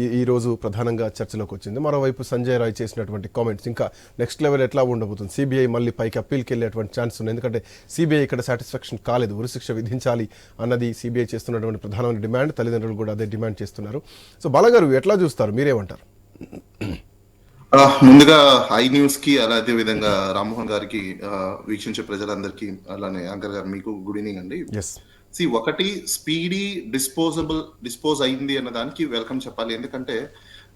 ఈ- రోజు ప్రధానంగా చర్చలోకి వచ్చింది. మరోవైపు సంజయ్ రాయ్ చేసినటువంటి కామెంట్స్ ఇంకా నెక్స్ట్ లెవెల్ ఎట్లా ఉండబోతుంది? సిబిఐ మళ్ళీ పైకి అప్పీల్కి వెళ్ళేటువంటి ఛాన్స్ ఉంది. ఎందుకంటే సిబిఐ ఇక్కడ సాటిస్ఫాక్షన్ కాలేదు. ఉరిశిక్ష విధించాలి అన్నది సిబిఐ చేస్తున్నటువంటి ప్రధానమైన డిమాండ్ తల్లిదండ్రులు కూడా అదే డిమాండ్ చేస్తున్నారు. సో బాలగారు ఎట్లా చూస్తారు? మీరేమంటారు? ముందుగా ఐ న్యూస్కి అలా అదే విధంగా రామ్మోహన్ గారికి వీక్షించే ప్రజలందరికీ అలానే యాంకర్ గారు మీకు గుడ్ ఈవినింగ్ అండి. సి ఒకటి స్పీడీ డిస్పోజబుల్ డిస్పోజ్ అయింది అన్న దానికి వెల్కమ్ చెప్పాలి. ఎందుకంటే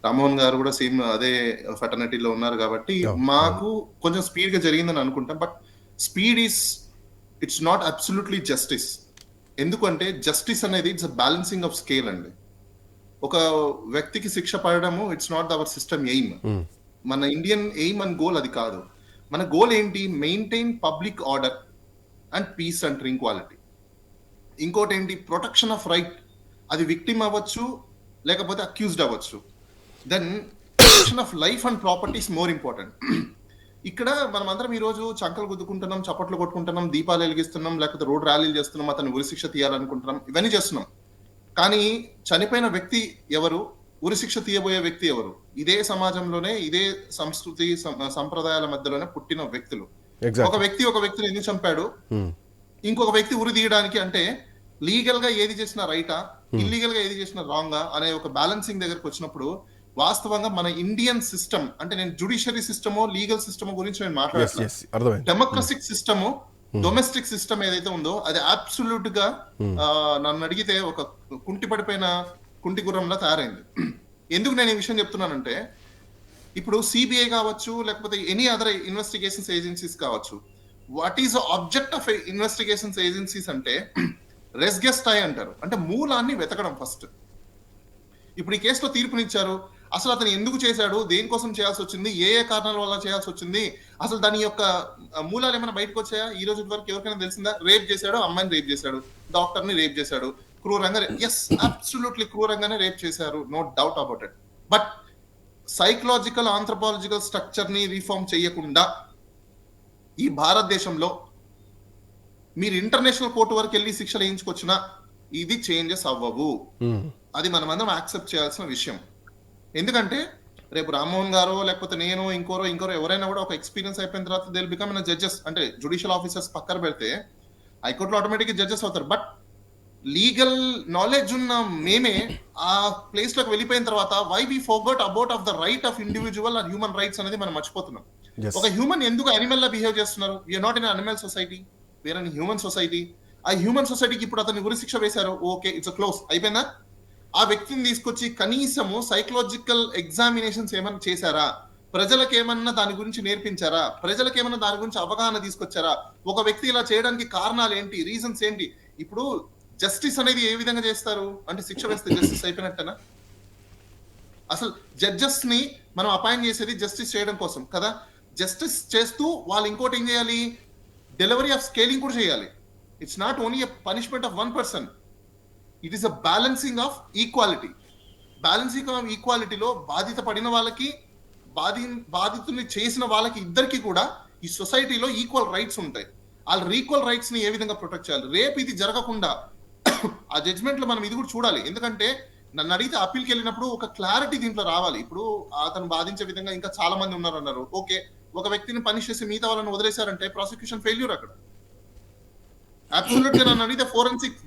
రామ్మోహన్ గారు కూడా సేమ్ అదే ఫెటర్నిటీలో ఉన్నారు కాబట్టి మాకు కొంచెం స్పీడ్గా జరిగిందని అనుకుంటాం. But speed is it's not absolutely justice ఎందుకంటే జస్టిస్ అనేది ఇట్స్ బ్యాలెన్సింగ్ ఆఫ్ స్కేల్ అండి. ఒక వ్యక్తికి శిక్ష పడడము it's not our system aim మన ఇండియన్ ఎయిమ్ అండ్ గోల్ అది కాదు. మన గోల్ ఏంటి? Maintain public order and peace and tranquility ఇంకోటి ఏంటి ప్రొటెక్షన్ ఆఫ్ రైట్ అది విక్టిమ్ అవ్వచ్చు లేకపోతే అక్యూజ్డ్ అవ్వచ్చు. Then protection of life and properties more important ఇక్కడ మనం అందరం ఈ రోజు చంకలు గుద్దుకుంటున్నాం చప్పట్లు కొట్టుకుంటున్నాం దీపాలు వెలిగిస్తున్నాం లేకపోతే రోడ్ ర్యాలీలు చేస్తున్నాం అతను ఉరిశిక్ష తీయాలనుకుంటున్నాం ఇవన్నీ చేస్తున్నాం. కానీ చనిపోయిన వ్యక్తి ఎవరు? ఉరిశిక్ష తీయబోయే వ్యక్తి ఎవరు? ఇదే సమాజంలోనే ఇదే సంస్కృతి సంప్రదాయాల మధ్యలోనే పుట్టిన వ్యక్తులు. ఒక వ్యక్తి ఒక వ్యక్తిని ఎందుకు చంపాడు? ఇంకొక వ్యక్తి ఉరి తీయడానికి అంటే లీగల్గా ఏది చేసినా రైటా? ఇల్లీగల్గా ఏది చేసినా రాంగా? అనే ఒక బ్యాలెన్సింగ్ దగ్గరకు వచ్చినప్పుడు వాస్తవంగా మన ఇండియన్ సిస్టమ్ అంటే నేను జుడిషియరీ సిస్టమో లీగల్ సిస్టమ్ గురించి నేను మాట్లాడుతున్నాను డెమోక్రసిక్ సిస్టమ్ డొమెస్టిక్ సిస్టమ్ ఏదైతే ఉందో అది అబ్సల్యూట్గా నన్ను అడిగితే ఒక కుంటి పడిపోయిన కుంటి గుర్రంలా తయారైంది. ఎందుకు నేను ఈ విషయం చెప్తున్నానంటే ఇప్పుడు సిబిఐ కావచ్చు లేకపోతే ఎనీ అదర్ ఇన్వెస్టిగేషన్స్ ఏజెన్సీస్ కావచ్చు what is object of investigations agencies అంటే రెస్గెస్టాయ్ అంటారు. అంటే మూలాన్ని వెతకడం ఫస్ట్. ఇప్పుడు ఈ కేసులో తీర్పునిచ్చారు. అసలు అతను ఎందుకు చేశాడు? దేనికోసం చేయాల్సి వచ్చింది? ఏ ఏ కారణాల వల్ల చేయాల్సి వచ్చింది? అసలు దాని యొక్క మూలాలు ఏమైనా బయటకు వచ్చాయా? ఈ రోజు వరకు ఎవరికైనా తెలిసిందా? రేప్ చేశాడు అమ్మాయిని రేప్ చేశాడు డాక్టర్ని రేప్ చేశాడు క్రూరంగా ఎస్ అబ్సల్యూట్లీ క్రూరంగానే రేప్ చేశారు. No doubt about it but psychological anthropological స్ట్రక్చర్ని reform చేయకుండా ఈ భారతదేశంలో మీరు ఇంటర్నేషనల్ కోర్టు వరకు వెళ్ళి శిక్షలు వేయించుకొచ్చినా ఇది చేంజెస్ అవ్వవు. అది మనమందరం యాక్సెప్ట్ చేయాల్సిన విషయం. ఎందుకంటే రేపు రామ్మోహన్ గారు లేకపోతే నేను ఇంకోరో ఇంకోరో ఎవరైనా కూడా ఒక ఎక్స్పీరియన్స్ అయిపోయిన తర్వాత దే బికమ్ జడ్జెస్ అంటే జుడిషియల్ ఆఫీసర్స్ పక్కన పెడితే హైకోర్టులో ఆటోమేటిక్ జడ్జెస్ అవుతారు. బట్ లీగల్ నాలెడ్జ్ ఉన్న మేమే ఆ ప్లేస్లోకి వెళ్ళిపోయిన తర్వాత why we forgot about of the right of individual and human rights అనేది మనం మర్చిపోతున్నాం. ఒక హ్యూమన్ ఎందుకు అనిమల్ లా బిహేవ్ చేస్తున్నారు? We are not in animal society where un human society ఆ హ్యూమన్ సొసైటీకి ఇప్పుడు అతన్ని ఉరి శిక్ష వేశారు. ఓకే ఇట్స్ క్లోజ్ అయిపోయిందా? ఆ వ్యక్తిని తీసుకొచ్చి కనీసము సైకలాజికల్ ఎగ్జామినేషన్స్ ఏమైనా చేశారా? ప్రజలకు ఏమన్నా దాని గురించి నేర్పించారా? ప్రజలకు ఏమన్నా దాని గురించి అవగాహన తీసుకొచ్చారా? ఒక వ్యక్తి ఇలా చేయడానికి కారణాలు ఏంటి? రీజన్స్ ఏంటి? ఇప్పుడు జస్టిస్ అనేది ఏ విధంగా చేస్తారు? అంటే శిక్ష వేస్తే జస్టిస్ అయిపోయినట్టేనా? అసలు జడ్జెస్ని మనం అపాయింట్ చేసేది జస్టిస్ చేయడం కోసం కదా? జస్టిస్ చేస్తూ వాళ్ళు ఇంకోటి ఏం చేయాలి? డెలివరీ ఆఫ్ స్కేలింగ్ కూడా చేయాలి. It's not only a punishment of one person it is a balancing of equality balancing of ఈక్వాలిటీలో బాధిత పడిన వాళ్ళకి బాధి బాధితుల్ని చేసిన వాళ్ళకి ఇద్దరికి కూడా ఈ సొసైటీలో ఈక్వల్ రైట్స్ ఉంటాయి. వాళ్ళ ఈక్వల్ రైట్స్ని ఏ విధంగా ప్రొటెక్ట్ చేయాలి? రేపు ఇది జరగకుండా ఆ జడ్జ్మెంట్లో మనం ఇది కూడా చూడాలి. ఎందుకంటే నన్ను అడిగితే అప్పీల్కి వెళ్ళినప్పుడు ఒక క్లారిటీ దీంట్లో రావాలి. ఇప్పుడు అతను బాధించే విధంగా ఇంకా చాలా మంది ఉన్నారు అన్నారు ఓకే ఒక వ్యక్తిని పనిష్ చేసి మిగతా వాళ్ళని వదిలేశారంటే ప్రాసిక్యూషన్ ఫెయిల్యూర్ అక్కడ. అబ్సల్యూట్గా నన్ను అడిగితే ఫోరెన్సిక్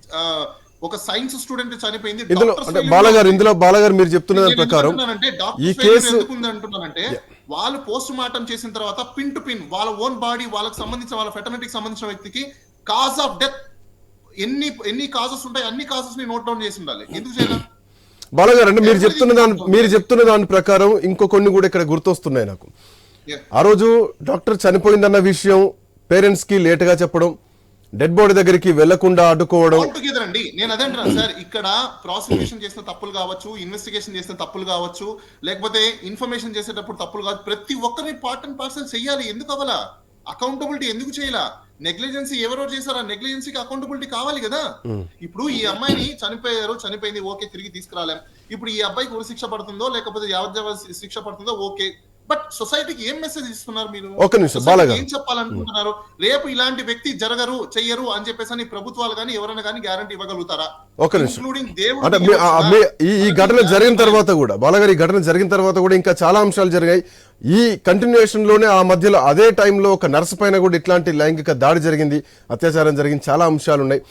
ఒక సైన్స్ స్టూడెంట్ చనిపోయింది ఇందులో అంటే బాలగారు ఇందులో బాలగారు మీరు చెప్తున్న దాని ప్రకారం ఈ కేసు అంటున్నానంటే వాళ్ళు పోస్ట్ మార్టం చేసిన తర్వాత పిన్ టు పిన్ వాళ్ళ ఓన్ బాడీ వాళ్ళకి సంబంధించిన వాళ్ళ ఫెటర్నిటీకి సంబంధించిన వ్యక్తికి కాజ్ ఆఫ్ డెత్ ఎన్ని ఎన్ని కాజెస్ ఉంటాయి అన్ని కాజెస్ని నోట్ డౌన్ చేసి ఉండాలి. ఎందుకు చేయాలి బాలగారు అంటే మీరు చెప్తున్న దాని మీరు చెప్తున్న దాని ప్రకారం ఇంకో కొన్ని కూడా ఇక్కడ గుర్తొస్తున్నాయి నాకు. ఆ రోజు డాక్టర్ చనిపోయిందన్న విషయం పేరెంట్స్కి లేట్గా చెప్పడం డెడ్ బాడీ దగ్గరికి వెళ్ళకుండా అడ్డుకోవడం టుగెదర్ అండి. నేను అదే అంటున్నాను సార్. ఇక్కడ ప్రాసిక్యూషన్ చేసిన తప్పులు కావచ్చు ఇన్వెస్టిగేషన్ చేసిన తప్పులు కావచ్చు లేకపోతే ఇన్ఫర్మేషన్ చేసేటప్పుడు తప్పులు కావచ్చు ప్రతి ఒక్కరిని పార్ట్ అండ్ పార్సల్ చేయాలి ఎందుకు అవ్వాలా? అకౌంటబిలిటీ ఎందుకు చేయాలా? నెగ్లిజెన్సీ ఎవరో చేశారా? నెగ్లిజెన్సీకి అకౌంటబిలిటీ కావాలి కదా. ఇప్పుడు ఈ అమ్మాయిని చనిపోయారు చనిపోయింది ఓకే తిరిగి తీసుకురాలేం. ఇప్పుడు ఈ అబ్బాయికి ఉరి శిక్ష పడుతుందో లేకపోతే యావజ్జీవ శిక్ష పడుతుందో ఓకే బట్ సొసైటీకి ఏం మెసేజ్ ఇస్తున్నారు మీరు? ఒక్క నిమిషం, బాలగారు. ఏం చెప్పాలనుకుంటున్నారు? రేపు ఇలాంటి వ్యక్తి జరగరు చెయ్యరు అని చెప్పేసి అని ప్రభుత్వాలు కానీ ఎవరైనా కానీ గ్యారంటీ ఇవ్వగలుగుతారా? ఒక్క నిమిషం. అంటే ఈ ఘటన జరిగిన తర్వాత కూడా బాలగారి ఈ ఘటన జరిగిన తర్వాత కూడా ఇంకా చాలా అంశాలు జరిగాయి. ఈ కంటిన్యూషన్లోనే ఆ మధ్యలో అదే టైంలో ఒక నర్సు పైన కూడా ఇట్లాంటి లైంగిక దాడి జరిగింది. అత్యాచారం జరిగింది చాలా అంశాలు ఉన్నాయి.